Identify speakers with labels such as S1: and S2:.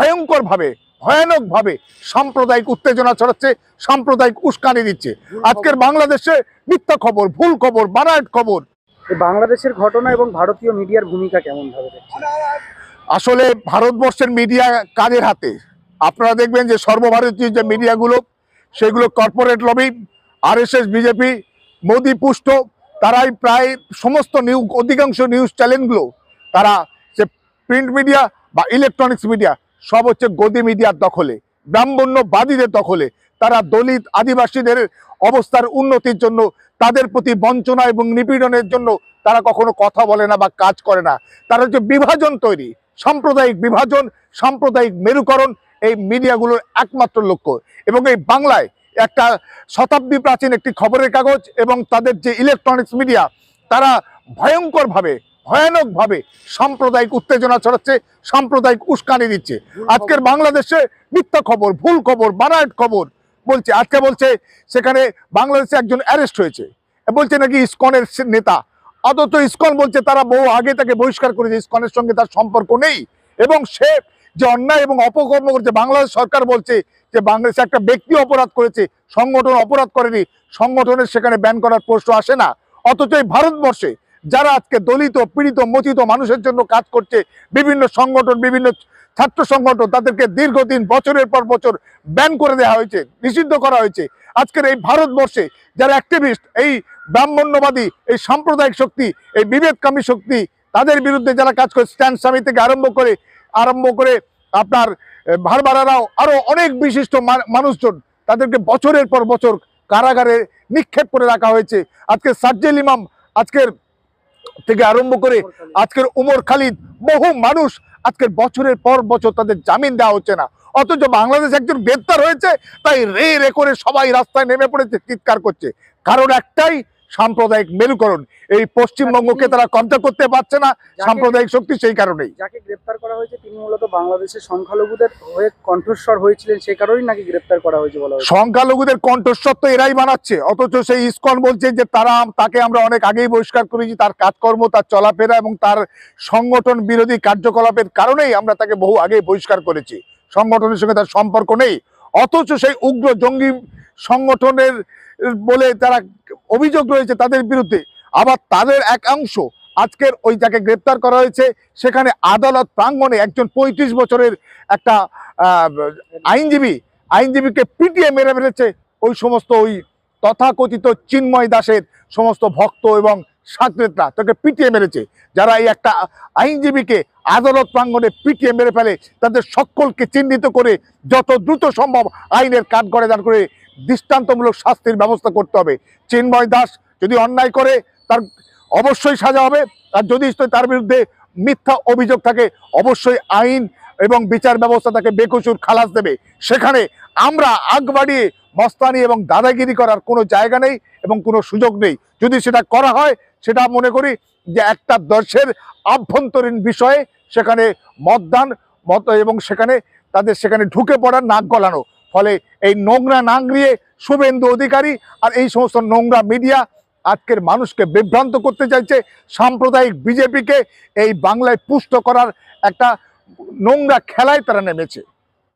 S1: ভয়ঙ্করভাবে ভয়ানকভাবে সাম্প্রদায়িক উত্তেজনা ছড়াচ্ছে সাম্প্রদায়িক উস্কানি দিচ্ছে। আজকের বাংলাদেশে মিথ্যা খবর ভুল খবর বানাট খবর।
S2: এই বাংলাদেশের ঘটনা এবং ভারতীয় মিডিয়ার ভূমিকা কেমন ভাবে
S1: আসলে ভারতবর্ষের মিডিয়া কাদের হাতে? আপনারা দেখবেন যে সর্বভারতীয় যে মিডিয়াগুলো সেগুলো corporate lobby RSS BJP Modi পুষ্ট তারাই প্রায় সমস্ত নিউজ অধিকাংশ নিউজ চ্যানেলগুলো তারা যে প্রিন্ট মিডিয়া বা ইলেকট্রনিক্স মিডিয়া সব হচ্ছে গদি মিডিয়ার দখলে ব্রাহ্মণ্যবাদীদের দখলে, তারা দলিত আদিবাসীদের অবস্থার উন্নতির জন্য, তাদের প্রতি বঞ্চনা এবং নিপীড়নের জন্য তারা কখনো কথা বলে না বা কাজ করে না। তারা হচ্ছে বিভাজন তৈরি, সাম্প্রদায়িক বিভাজন, সাম্প্রদায়িক মেরুকরণ, এই মিডিয়াগুলোর একমাত্র লক্ষ্য। এবং এই বাংলায় একটা শতাব্দী প্রাচীন একটি খবরের কাগজ এবং তাদের যে ইলেকট্রনিক্স মিডিয়া তারা ভয়ঙ্করভাবে ভয়ানকভাবে সাম্প্রদায়িক উত্তেজনা ছড়াচ্ছে সাম্প্রদায়িক উস্কানি দিচ্ছে। আজকের বাংলাদেশে মিথ্যা খবর ভুল খবর বানাট খবর বলছে। আজকে বলছে সেখানে বাংলাদেশে একজন অ্যারেস্ট হয়েছে। বলছে নাকি ইস্কনের নেতা। অথচ ইস্কন বলছে তারা বহু আগে তাকে বহিষ্কার করেছে ইস্কনের সঙ্গে তার সম্পর্ক নেই। এবং সে যে অন্যায় এবং অপকর্ম করছে বাংলাদেশ সরকার বলছে যে বাংলাদেশে একটা ব্যক্তি অপরাধ করেছে সংগঠন অপরাধ করেনি সংগঠনের সেখানে ব্যান করার প্রশ্ন আসে না। অথচ এই ভারতবর্ষে যারা আজকে দলিত, পীড়িত মচিত মানুষের জন্য কাজ করছে, বিভিন্ন সংগঠন, বিভিন্ন ছাত্র সংগঠন, তাদেরকে দীর্ঘদিন, বছরের পর বছর ব্যান করে দেওয়া হয়েছে, নিষিদ্ধ করা হয়েছে। আজকের এই ভারতবর্ষে যারা অ্যাক্টিভিস্ট এই ব্রাহ্মণ্যবাদী, এই সাম্প্রদায়িক শক্তি, এই বিভেদকামী শক্তি, তাদের বিরুদ্ধে যারা কাজ করে, স্ট্যান্ড স্বামী থেকে আরম্ভ করে আরম্ভ করে আপনার ভারবারারাও আরও অনেক বিশিষ্ট মানুষজন, তাদেরকে বছরের পর বছর কারাগারে নিক্ষেপ করে রাখা হয়েছে। আজকে সাজ্জেল ইমাম, আজকের থেকে আরম্ভ করে আজকের উমর খালিদ বহু মানুষ আজকের বছরের পর বছর তাদের জামিন দেওয়া হচ্ছে না। অথচ বাংলাদেশ একজন গ্রেপ্তার হয়েছে তাই রে রে করে সবাই রাস্তায় নেমে পড়েছে চিৎকার করছে। কারণ একটাই সাম্প্রদায়িক মেরুকরণ। এই পশ্চিমবঙ্গকে তারা কব্জা করতে পারছে না সাম্প্রদায়িক শক্তি সেই কারণেই।
S2: যাকে গ্রেপ্তার করা হয়েছে তিনি মূলত বাংলাদেশের সংখ্যালঘুদের হয়ে কণ্ঠস্বর হয়েছিলেন সে কারণেই নাকি গ্রেপ্তার করা হয়েছে বলা
S1: সংখ্যালঘুদের কণ্ঠস্বর তো এরাই বানাচ্ছে অথচ সেই ইসকন বলছে যে তারা তাকে আমরা অনেক আগেই বহিষ্কার করেছি তার কাজকর্ম তার চলাফেরা এবং তার সংগঠন বিরোধী কার্যকলাপের কারণেই আমরা তাকে বহু আগেই বহিষ্কার করেছি। সংগঠনের সঙ্গে তার সম্পর্ক নেই অথচ সেই উগ্র জঙ্গি সংগঠনের বলে তারা অভিযোগ রয়েছে তাদের বিরুদ্ধে। আবার তাদের এক অংশ আজকের ওই যাকে গ্রেপ্তার করা হয়েছে, সেখানে আদালত প্রাঙ্গণে একজন পঁয়ত্রিশ বছরের একটা আইনজীবী, আইনজীবীকে পিটিয়ে মেরে মেরেছে ওই সমস্ত ওই তথাকথিত চিন্ময় দাসের সমস্ত ভক্ত এবং সাকরেতরা তাকে পিটিয়ে মেরেছে। যারা এই একটা আইনজীবীকে আদালত প্রাঙ্গণে পিটিয়ে মেরে ফেলে, তাদের সকলকে চিহ্নিত করে যত দ্রুত সম্ভব আইনের কাঠগড়ে দাঁড় করে দৃষ্টান্তমূলক শাস্তির ব্যবস্থা করতে হবে। চিন্ময় দাস যদি অন্যায় করে, তার অবশ্যই সাজা হবে। আর যদি তার বিরুদ্ধে মিথ্যা অভিযোগ থাকে, অবশ্যই আইন এবং বিচার ব্যবস্থা তাকে বেকসুর খালাস দেবে। সেখানে আমরা আগ বাড়িয়ে মস্তানি এবং দাদাগিরি করার কোনো জায়গা নেই এবং কোনো সুযোগ নেই। যদি সেটা করা হয়, সেটা মনে করি যে একটা দর্শের আভ্যন্তরীণ বিষয়ে সেখানে মতদান, মত এবং সেখানে তাদের সেখানে ঢুকে পড়ার নাক গলানো। ফলে এই নোংরা নাংরিয়ে শুভেন্দু অধিকারী আর এই সমস্ত নোংরা মিডিয়া আজকের মানুষকে বিভ্রান্ত করতে চাইছে। সাম্প্রদায়িক বিজেপিকে এই বাংলায় পুষ্ট করার একটা নোংরা খেলায় তারা নেমেছে।